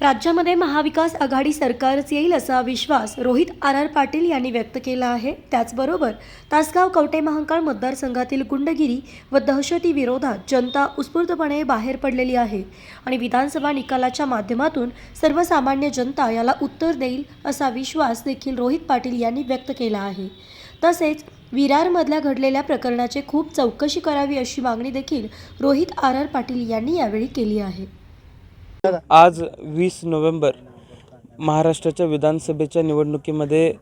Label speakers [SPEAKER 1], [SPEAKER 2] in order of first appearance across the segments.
[SPEAKER 1] राज्यामध्ये महाविकास आघाडी सरकारच येईल असा विश्वास रोहित आर आर पाटील यांनी व्यक्त केला आहे. त्याचबरोबर तासगाव कवटे महांकाळ मतदारसंघातील गुंडगिरी व दहशती विरोधात जनता उत्स्फूर्तपणे बाहेर पडलेली आहे आणि विधानसभा निकालाच्या माध्यमातून सर्वसामान्य जनता याला उत्तर देईल असा विश्वास देखील रोहित पाटील यांनी व्यक्त केला आहे. तसेच विरारमधल्या घडलेल्या प्रकरणाचे खूप चौकशी करावी अशी मागणी देखील रोहित आर आर पाटील यांनी यावेळी केली आहे.
[SPEAKER 2] आज वीस नोव्हेंबर महाराष्ट्राच्या विधानसभेच्या निवडणुकीमध्ये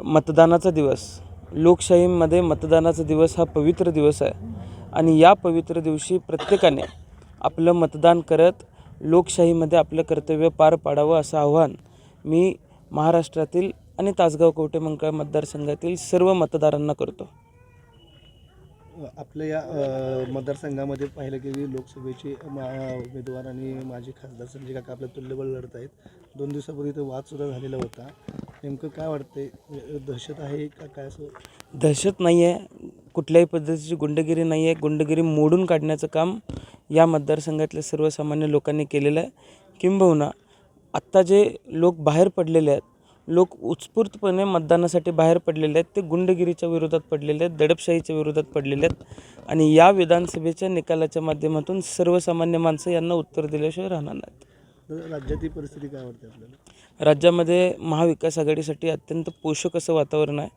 [SPEAKER 2] मतदानाचा दिवस. लोकशाहीमध्ये मतदानाचा दिवस हा पवित्र दिवस आहे. आणि या पवित्र दिवशी प्रत्येकाने आपलं मतदान करत लोकशाहीमध्ये आपलं कर्तव्य पार पाडावं असं आव्हान मी महाराष्ट्रातील आणि तासगाव कवटे मतदारसंघातील सर्व मतदारांना करतो.
[SPEAKER 3] आपल्या या मतदारसंघामध्ये पाहिलं की लोकसभेचे मा- उमेदवार आणि माजी खासदार संजय काका आपल्या तुल्यबळ लढत आहेत. दोन दिवसापूर्वी इथं वादसुद्धा झालेला होता. नेमकं काय वाटतंय? दहशत आहे का काय असं?
[SPEAKER 2] दहशत नाही आहे. कुठल्याही पद्धतीची गुंडगिरी नाही आहे. गुंडगिरी मोडून काढण्याचं काम या मतदारसंघातल्या सर्वसामान्य लोकांनी केलेलं आहे. किंबहुना आत्ता जे लोक बाहेर पडलेले आहेत लोक उत्स्फूर्तपणे मतदानासाठी बाहेर पडलेले आहेत. ते गुंडगिरीच्या विरोधात पडलेले आहेत दडपशाहीच्या विरोधात पडलेले आहेत. आणि या विधानसभेच्या निकालाच्या माध्यमातून सर्वसामान्य माणसं यांना उत्तर दिल्याशिवाय राहणार नाहीत.
[SPEAKER 3] राज्यातील परिस्थिती काय वाटते आपल्याला?
[SPEAKER 2] राज्यामध्ये महाविकास आघाडीसाठी अत्यंत पोषक असं वातावरण आहे.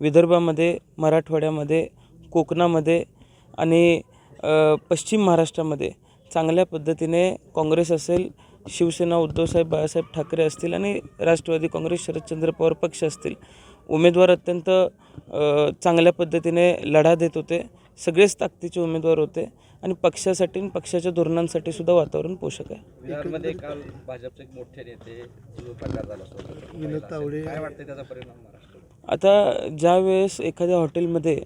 [SPEAKER 2] विदर्भामध्ये मराठवाड्यामध्ये कोकणामध्ये आणि पश्चिम महाराष्ट्रामध्ये चांगल्या पद्धतीने काँग्रेस असेल शिवसेना उद्धवसाहेब बाळासाहेब ठाकरे असतील आणि राष्ट्रवादी काँग्रेस शरदचंद्र पवार पक्ष असतील उमेदवार अत्यंत चांगल्या पद्धतीने लढा देत होते. सगळेच ताकदीचे उमेदवार होते आणि पक्षासाठी आणि पक्षाच्या धोरणांसाठी सुद्धा वातावरण पोषक आहे.
[SPEAKER 4] बिहारमध्ये काल भाजपचे एक मोठे नेते जो प्रकार झाला सोबत
[SPEAKER 3] विनोद तावडे.
[SPEAKER 4] काय वाटते त्याचा परिणाम महाराष्ट्रावर?
[SPEAKER 2] आता ज्या वेळेस एखाद्या हॉटेलमध्ये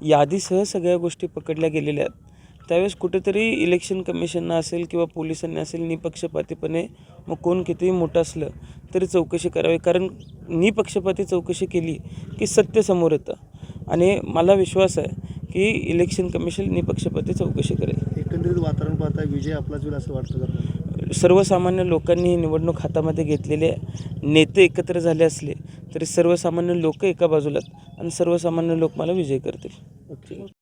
[SPEAKER 2] यादीसह सगळ्या गोष्टी पकडल्या गेलेल्या आहेत त्यावेळेस कुठेतरी इलेक्शन कमिशननं असेल किंवा पोलिसांनी असेल निपक्षपातीपणे मग कोण कितीही मोठं असलं तरी चौकशी करावी. कारण निपक्षपाती चौकशी केली की सत्य समोर येतं. आणि मला विश्वास आहे की इलेक्शन कमिशन निपक्षपाती चौकशी करेल.
[SPEAKER 3] एकंदरीत वातावरण पाहता विजय आपलाच होईल असं वाटतं?
[SPEAKER 2] सर्वसामान्य लोकांनी ही निवडणूक हातामध्ये घेतलेली नेते एकत्र झाले असले तरी सर्वसामान्य लोक एका बाजूला आणि सर्वसामान्य लोक मला विजय करतील.
[SPEAKER 3] ओके.